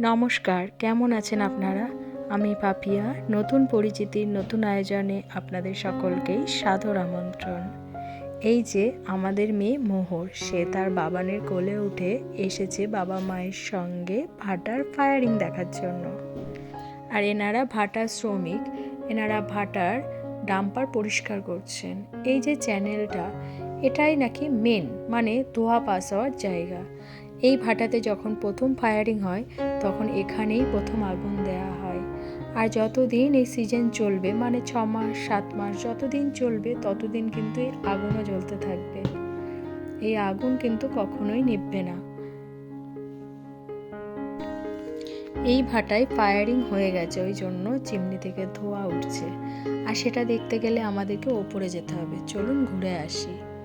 নমস্কার, কেমন আছেন আপনারা? আমি পাপিয়া, নতুন পরিচিতির নতুন আয়োজনে আপনাদের সকলকেই সাদর আমন্ত্রণ। এই যে আমাদের মেয়ে মোহর, সে তার বাবানের কোলে উঠে এসেছে বাবা মায়ের সঙ্গে ভাটার ফায়ারিং দেখার জন্য। আর এনারা ভাটার শ্রমিক, এনারা ভাটার ডাম্পার পরিষ্কার করছেন। এই যে চ্যানেলটা এটাই নাকি মেন মানে ধোয়া পাস হওয়ার জায়গা। এই ভাটাতে যখন প্রথম ফায়ারিং হয়, তখন এখানেই প্রথম আগুন দেওয়া হয়। আর যতদিন এই সিজন চলবে মানে ছ মাস, সাত মাস, যতদিন চলবে, ততদিন কিন্তু এই আগুনও জ্বলতে থাকবে। এই আগুন কিন্তু কখনোই নিভবে না। এই ভাটায় ফায়ারিং হয়ে গেছে, ওই জন্য চিমনি থেকে ধোয়া উঠছে। আর সেটা দেখতে গেলে আমাদেরকে ওপরে যেতে হবে। চলুন ঘুরে আসি।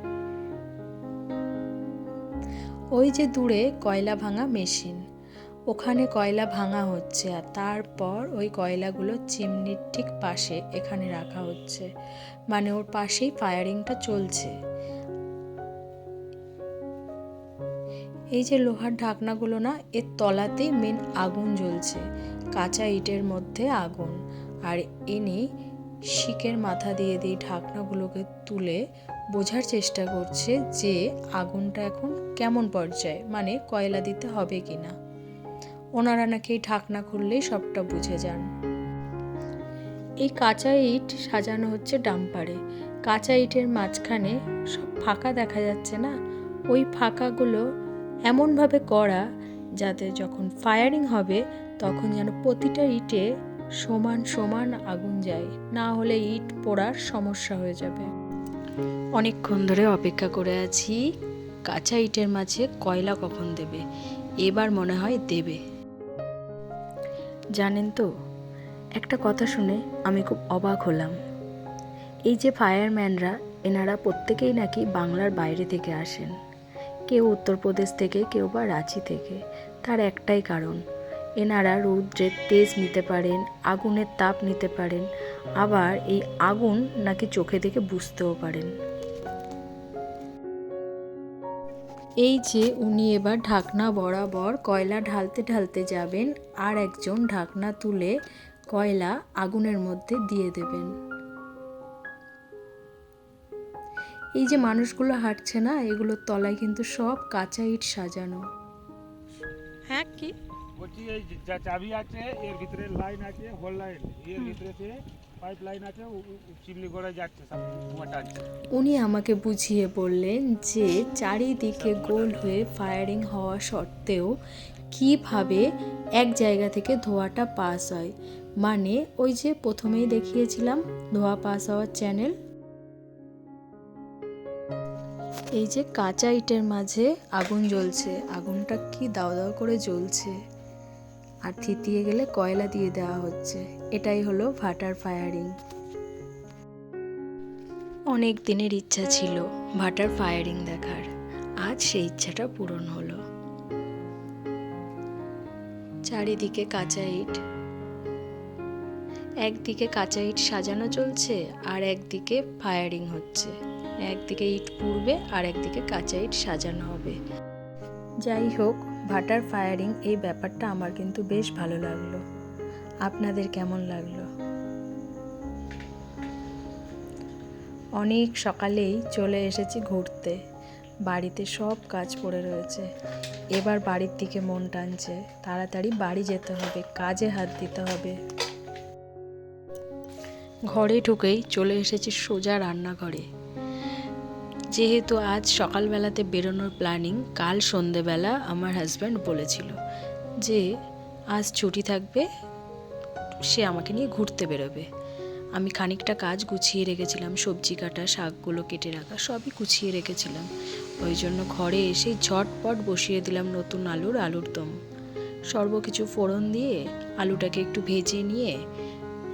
ওই যে দূরে কয়লা ভাঙা মেশিন। ওখানে কয়লা ভাঙা হচ্ছে আর তারপর ওই কয়লাগুলো চিমনির ঠিক পাশে এখানে রাখা হচ্ছে। মানে ওর পাশেই ফায়ারিংটা চলছে। এই যে লোহার ঢাকনাগুলো না, এর তলাতেই মেন আগুন জ্বলছে। কাঁচা ইটের মধ্যে আগুন। আর এনে শিকের মাথা দিয়ে দিয়ে ঢাকনাগুলোকে তুলে বোঝার চেষ্টা করছে যে আগুনটা এখন কেমন পর্যায়ে মানে কয়লা দিতে হবে কি না ওনারা নাকি এই ঢাকনা খুললেই সবটা বুঝে যান। এই কাঁচা ইট সাজানো হচ্ছে ডাম্পারে। কাঁচা ইটের মাঝখানে সব ফাঁকা দেখা যাচ্ছে না? ওই ফাঁকাগুলো এমনভাবে করা যাতে যখন ফায়ারিং হবে, তখন যেন প্রতিটা ইটে সমান সমান আগুন যায়। না হলে ইট পোড়ার সমস্যা হয়ে যাবে। অনেকক্ষণ ধরে অপেক্ষা করে আছি, কাঁচা ইটের মাঝে কয়লা কখন দেবে? এবার মনে হয় দেবে। জানেন তো, একটা কথা শুনে আমি খুব অবাক হলাম। এই যে ফায়ারম্যানরা, এনারা প্রত্যেকেই নাকি বাংলার বাইরে থেকে আসেন। কেউ উত্তরপ্রদেশ থেকে, কেউ বা রাঁচি থেকে। তার একটাই কারণ, এনারা রৌদ্রের তেজ নিতে পারেন, আগুনের তাপ নিতে পারেন আবার এই আগুন নাকি চোখে দেখে বুঝতেও পারেন। এই যে উনি এবার ঢাকনা বরাবর কয়লা ঢালতে ঢালতে যাবেন আর একজন ঢাকনা তুলে কয়লা আগুনের মধ্যে দিয়ে দেবেন। এই যে মানুষগুলো হাঁটছে না এগুলোর তলায় কিন্তু সব কাঁচা ইট সাজানো। হ্যাঁ কি? বলছি এই যা চাবি আছে এর ভিতরে লাইন আছে হোল লাইন এর ভিতরে উনি আমাকে বুঝিয়ে বললেন যে চারিদিকে গোল হয়ে ফায়ারিং হওয়া সত্ত্বেও কীভাবে এক জায়গা থেকে ধোঁয়াটা পাস হয়। মানে ওই যে প্রথমেই দেখিয়েছিলাম, ধোঁয়া পাস হওয়ার চ্যানেল এই যে কাঁচা ইটের মাঝে আগুন জ্বলছে, আগুনটা কি দাও দাও করে জ্বলছে। আর থিতিয়ে গেলে কয়লা দিয়ে দেওয়া হচ্ছে। এটাই হলো ভাটার ফায়ারিং। অনেক দিনের ইচ্ছা ছিল ভাটার ফায়ারিং দেখার। আজ সেই ইচ্ছাটা পূরণ হলো। চারিদিকে কাঁচা ইট। একদিকে কাঁচা ইট সাজানো চলছে আর একদিকে ফায়ারিং হচ্ছে। একদিকে ইট পুড়বে আর একদিকে কাঁচা ইট সাজানো হবে। যাই হোক ভাটার ফায়ারিং এই ব্যাপারটা আমার কিন্তু বেশ ভালো লাগল। আপনাদের কেমন লাগল? অনেক সকালেই চলে এসেছি ঘুরতে। বাড়িতে সব কাজ পড়ে রয়েছে। এবার বাড়ির দিকে মন টানছে। তাড়াতাড়ি বাড়ি যেতে হবে, কাজে হাত দিতে হবে। ঘরে ঢুকেই চলে এসেছি সোজা রান্নাঘরে। যেহেতু আজ সকালবেলাতে বেরোনোর প্ল্যানিং কাল সন্ধেবেলা আমার হাজব্যান্ড বলেছিল যে, আজ ছুটি থাকবে, সে আমাকে নিয়ে ঘুরতে বেরোবে। আমি খানিকটা কাজ গুছিয়ে রেখেছিলাম, সবজি কাটা, শাকগুলো কেটে রাখা, সবই গুছিয়ে রেখেছিলাম। ওই জন্য ঘরে এসে ঝটপট বসিয়ে দিলাম নতুন আলুর আলুর দম। সর্ব কিছু ফোড়ন দিয়ে আলুটাকে একটু ভেজে নিয়ে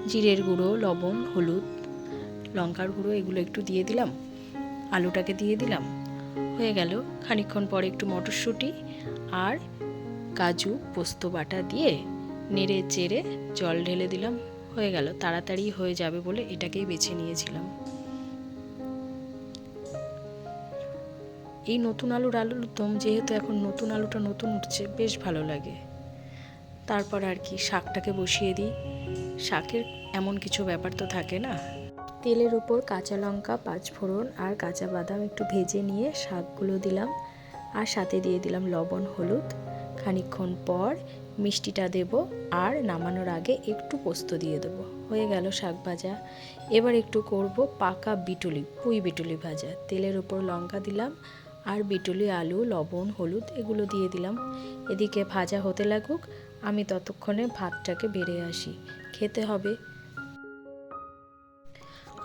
জিরের গুঁড়ো, লবণ, হলুদ, লঙ্কার গুঁড়ো এগুলো একটু দিয়ে দিলাম। আলুটাকে দিয়ে দিলাম। হয়ে গেল খানিকক্ষণ পরে একটু মটরশুঁটি আর কাজু পোস্ত বাটা দিয়ে নেড়ে চেড়ে জল ঢেলে দিলাম। হয়ে গেল, তাড়াতাড়ি হয়ে যাবে বলে এটাকেই বেছে নিয়েছিলাম। এই নতুন আলুর আলুর দম যেহেতু এখন নতুন আলুটা নতুন উঠছে, বেশ ভালো লাগে। তারপর আর কি শাকটাকে বসিয়ে দিই। শাকের এমন কিছু ব্যাপার তো থাকে না তেলের উপর কাঁচা লঙ্কা পাঁচফোড়ন আর কাঁচা বাদাম একটু ভেজে নিয়ে শাকগুলো দিলাম আর সাথে দিয়ে দিলাম লবণ, হলুদ। খানিকক্ষণ পর মিষ্টিটা দেব আর নামানোর আগে একটু পোস্ত দিয়ে দেবো। হয়ে গেল শাক ভাজা। এবার একটু করব পাকা বিটুলি, পুঁই বিটুলি ভাজা। তেলের উপর লঙ্কা দিলাম আর বিটুলি, আলু, লবণ, হলুদ এগুলো দিয়ে দিলাম। এদিকে ভাজা হতে লাগুক, আমি ততক্ষণে ভাতটাকে বেড়ে আসি। খেতে হবে।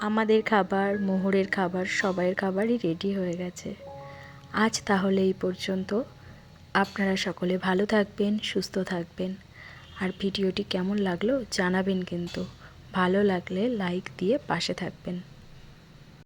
আমাদের খাবার, মোহরের খাবার, সবাইয়ের খাবারই রেডি হয়ে গেছে। আজ তাহলে এই পর্যন্ত। আপনারা সকলে ভালো থাকবেন, সুস্থ থাকবেন। আর ভিডিওটি কেমন লাগল জানাবেন কিন্তু। ভালো লাগলে লাইক দিয়ে পাশে থাকবেন।